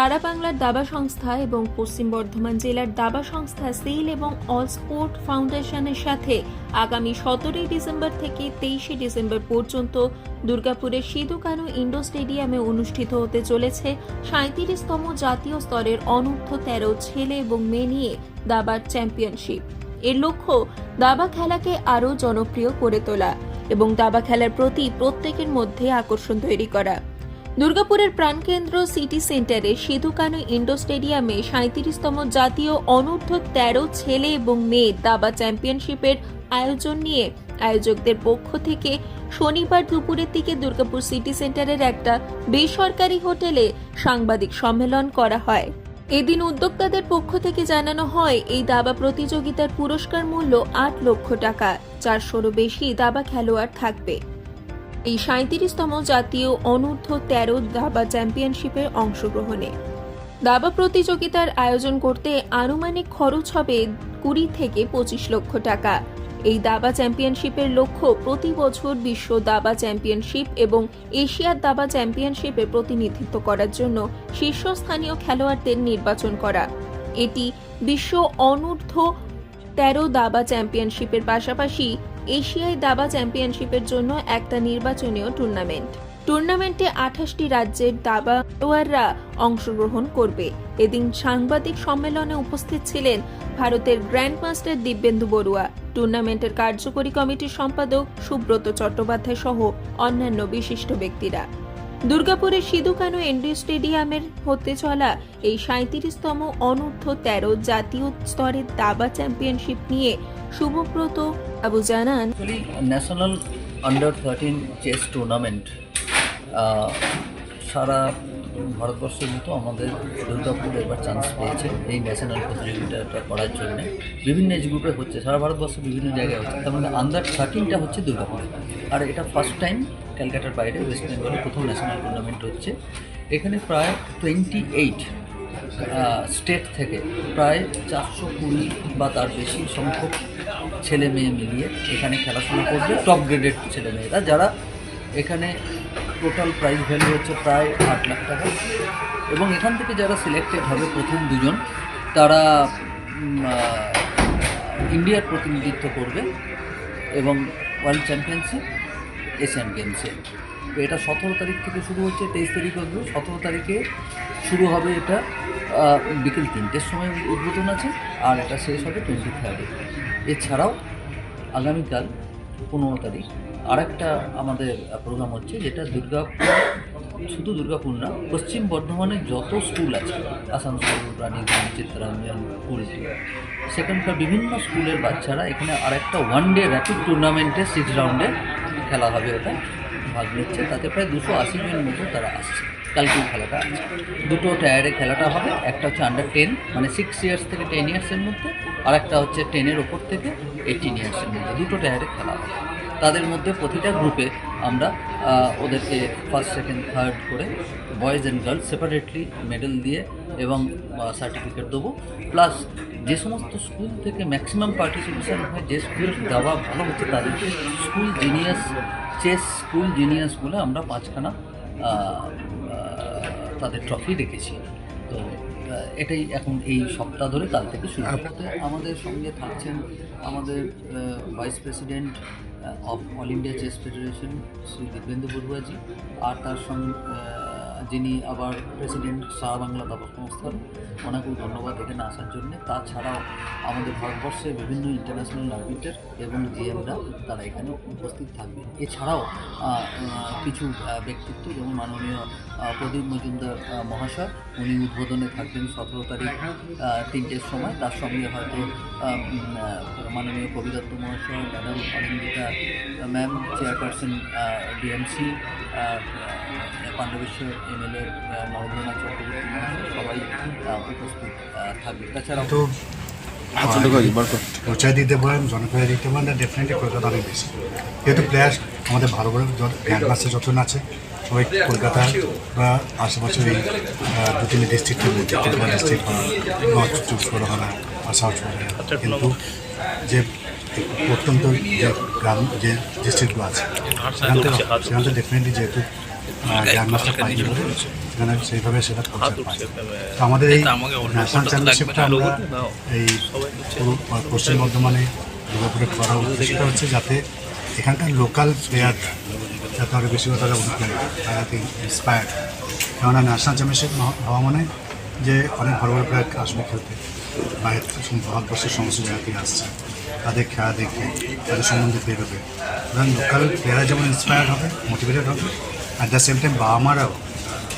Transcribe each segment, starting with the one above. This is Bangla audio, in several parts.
সারা বাংলার দাবা সংস্থা এবং পশ্চিম বর্ধমান জেলার দাবা সংস্থা সেল এবং অল স্পোর্ট ফাউন্ডেশনের সাথে আগামী সতেরোই ডিসেম্বর থেকে তেইশে ডিসেম্বর পর্যন্ত দুর্গাপুরের সিধু কানু ইন্ডোর স্টেডিয়ামে অনুষ্ঠিত হতে চলেছে সাঁত্রিশতম জাতীয় স্তরের অনূর্ধ্ব তেরো ছেলে এবং মেয়ে নিয়ে দাবার চ্যাম্পিয়নশিপ। এর লক্ষ্য, দাবা খেলাকে আরও জনপ্রিয় করে তোলা এবং দাবা খেলার প্রতি প্রত্যেকের মধ্যে আকর্ষণ তৈরি করা। দুর্গাপুরের প্রাণকেন্দ্র সিটি সেন্টারে সিধু কানু ইন্ডোর স্টেডিয়ামে সাঁত্রিশতম জাতীয় অনূর্ধ্ব তেরো ছেলে এবং মেয়ে দাবা চ্যাম্পিয়নশিপের আয়োজন নিয়ে আয়োজকদের পক্ষ থেকে শনিবার দুপুরের দিকে দুর্গাপুর সিটি সেন্টারের একটা বেসরকারি হোটেলে সাংবাদিক সম্মেলন করা হয়। এদিন উদ্যোক্তাদের পক্ষ থেকে জানানো হয়, এই দাবা প্রতিযোগিতার পুরস্কার মূল্য আট লক্ষ টাকা, চারশোরও বেশি দাবা খেলোয়াড় থাকবে। এই সাঁত্রিশতম জাতীয় অনূর্ধ্ব তেরো দাবা চ্যাম্পিয়নশিপের অংশগ্রহণে। দাবা প্রতিযোগিতার আয়োজন করতে আনুমানিক খরচ হবে কুড়ি থেকে পঁচিশ লক্ষ টাকা। এই দাবা চ্যাম্পিয়নশিপের লক্ষ্য প্রতি বছর বিশ্ব দাবা চ্যাম্পিয়নশিপ এবং এশিয়ার দাবা চ্যাম্পিয়নশিপে প্রতিনিধিত্ব করার জন্য শীর্ষস্থানীয় খেলোয়াড়দের নির্বাচন করা। এটি বিশ্ব অনূর্ধ্ব তেরো দাবা চ্যাম্পিয়নশিপের পাশাপাশি এশিয়ায় দাবা চ্যাম্পিয়নশিপের জন্য একটা নির্বাচনীয় টুর্নামেন্ট। টুর্নামেন্টে আঠাশটি রাজ্যের দাবা খেলোয়াড়রা অংশগ্রহণ করবে। এদিন সাংবাদিক সম্মেলনে উপস্থিত ছিলেন ভারতের গ্র্যান্ডমাস্টার দিব্যেন্দু বড়ুয়া, টুর্নামেন্টের কার্যকরী কমিটির সম্পাদক সুব্রত চট্টোপাধ্যায় সহ অন্যান্য বিশিষ্ট ব্যক্তিরা। দুর্গাপুরের সিধু কানু এন্ডি স্টেডিয়ামের হতে চলা এই সাঁত্রিশতম অনূর্ধ্ব তেরো জাতীয় স্তরের দাবা চ্যাম্পিয়নশিপ নিয়ে শুভব্রত বাবু জানান। National under thirteen chess tournament সারা ভারতবর্ষের মতো আমাদের দুর্গাপুর এবার চান্স পেয়েছে এই ন্যাশনাল প্রতিযোগিতাটা করার জন্য। বিভিন্ন এজ গ্রুপে হচ্ছে, সারা ভারতবর্ষে বিভিন্ন জায়গায় হচ্ছে। তার মধ্যে আন্ডার থার্টিনটা হচ্ছে দুর্গাপুর। আর এটা ফার্স্ট টাইম ক্যালকাটার বাইরে ওয়েস্ট বেঙ্গলে প্রথম ন্যাশনাল টুর্নামেন্ট হচ্ছে। এখানে প্রায় টোয়েন্টি এইট স্টেট থেকে প্রায় চারশো কুড়ি বা তার বেশি সংখ্যক ছেলে মেয়ে মিলিয়ে এখানে খেলাধুলা করবে টপ গ্রেডেড ছেলে মেয়েরা, যারা এখানে টোটাল প্রাইজ ভ্যালু হচ্ছে প্রায় আট লাখ টাকা। এবং এখান থেকে যারা সিলেক্টেড হবে প্রথম দুজন, তারা ইন্ডিয়ার প্রতিনিধিত্ব করবে এবং ওয়ার্ল্ড চ্যাম্পিয়নশিপ এশিয়ান গেমসে। তো এটা সতেরো তারিখ থেকে শুরু হচ্ছে, তেইশ তারিখ অবধি। সতেরো তারিখে শুরু হবে এটা বিকেল তিনটের সময় উদ্বোধন আছে, আর এটা শেষ হবে টোয়েন্টি থার্ডে এছাড়াও আগামীকাল পনেরো তারিখ আরেকটা আমাদের প্রোগ্রাম হচ্ছে, যেটা দুর্গাপুর, শুধু দুর্গাপুর না, পশ্চিম বর্ধমানের যত স্কুল আছে, আসানসোল, রানীগঞ্জ, চিত্তরঞ্জন কুলটি সেখানকার বিভিন্ন স্কুলের বাচ্চারা এখানে আরেকটা ওয়ান ডে র্যাপিড টুর্নামেন্টে সিক্স রাউন্ডে খেলা হবে ওটা, ভাগ নিচ্ছে। তাতে প্রায় দুশো আশি জন মতো তারা আসছে। কালকেও খেলাটা আছে। দুটো টায়ারে খেলাটা হবে। একটা হচ্ছে আন্ডার টেন মানে সিক্স ইয়ার্স থেকে টেন ইয়ার্সের মধ্যে আর একটা হচ্ছে টেনের ওপর থেকে এইটিন ইয়ার্সের মধ্যে। দুটো টায়ারে খেলা হবে। তাদের মধ্যে প্রতিটা গ্রুপে আমরা ওদেরকে ফার্স্ট সেকেন্ড থার্ড করে boys and girls separately medal দিয়ে এবং সার্টিফিকেট দেবো। প্লাস যে সমস্ত স্কুল থেকে ম্যাক্সিমাম পার্টিসিপেশন হয় যে স্কুল দেওয়া ভালো হচ্ছে তাদেরকে school genius chess school genius বলে আমরা পাঁচখানা তাদের ট্রফি রেখেছি তো এটাই এখন এই সপ্তাহ ধরে কাল থেকে শুরু। আমাদের সঙ্গে থাকছেন আমাদের vice president of all India chess federation Shri Dipendra বড়ুয়াজি আর তার সঙ্গে যিনি আবার প্রেসিডেন্ট সারা বাংলা দাবা সংস্থার, ওনাকেও ধন্যবাদ এখানে আসার জন্য। তাছাড়াও আমাদের ভারতবর্ষে বিভিন্ন ইন্টারন্যাশনাল আর্বিটার এবং জিএমরা তারা এখানে উপস্থিত থাকবে। এছাড়াও কিছু ব্যক্তিত্ব যেমন মাননীয় প্রদীপ মজুমদার মহাশয়, উনি উদ্বোধনে থাকবেন সতেরো তারিখ তিনটের সময়। তার সঙ্গে হয়তো মাননীয় কবি দত্ত মহাশয়, madam Anindita ma'am, chairperson DMC Pandabeswar MLA Narendranath Chakraborty মহাশয় সবাই উপস্থিত থাকবে। তাছাড়াও তো পরিচয় দিতে পারেন জনপ্রিয় দিতে পারেন ডেফিনেটলি কলকাতা অনেক বেশি। যেহেতু প্লেয়ার আমাদের ভালো করে গ্র্যান্ড মাস্টার যতজন আছে সবাই কলকাতা বা আশেপাশে এই দু তিনটি ডিস্ট্রিক্টের মধ্যে ডিস্ট্রিক্ট বা নর্থ চব্বিশ পরগনা বা সাউথ পরগনা। কিন্তু যে প্রত্যন্ত যে গ্রাম যে ডিস্ট্রিক্টগুলো আছে সেখান থেকে সেখান থেকে ডেফিনেটলি যেহেতু গ্র্যান্ড মাস্টার পাইনি সেখানে সেইভাবে সেটা পৌঁছাতে পারে তো আমাদের এই ন্যাশনাল চ্যাম্পিয়নশিপটা আমরা এই পশ্চিম বর্ধমানে দুর্গাপুরে করা উদ্দেশ্যটা হচ্ছে যাতে এখানকার লোকাল প্লেয়ার যাতে আরও বেশি করে তারা অনুপ্রাণিত তারা যাতে ইন্সপায়ার কেননা ন্যাশনাল চ্যাম্পিয়নশিপ হওয়া মানে যে অনেক বড় বড় প্লেয়ার আসবে খেলতে। বাইরে ভারতবর্ষের সমস্ত জায়গা থেকে আসছে, তাদের খেলা দেখে, তাদের সম্বন্ধে বেরোবে। সুতরাং লোকাল প্লেয়াররা যেমন ইন্সপায়ার হবে মোটিভেটেড হবে অ্যাট দ্য সেম টাইম বাবা মারাও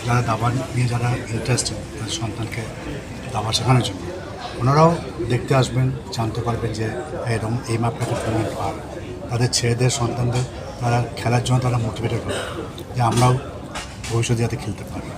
যারা দাবা নিয়ে যারা ইন্টারেস্টেড তাদের সন্তানকে দাবা শেখানোর জন্য, ওনারাও দেখতে আসবেন, জানতে পারবেন যে এরকম এই মাপটা একটা টুর্নামেন্ট হয় তাদের ছেলেদের, সন্তানদের, তারা খেলার জন্য তারা মোটিভেটেড হবে, যে আমরাও ভবিষ্যতে যাতে খেলতে পারি।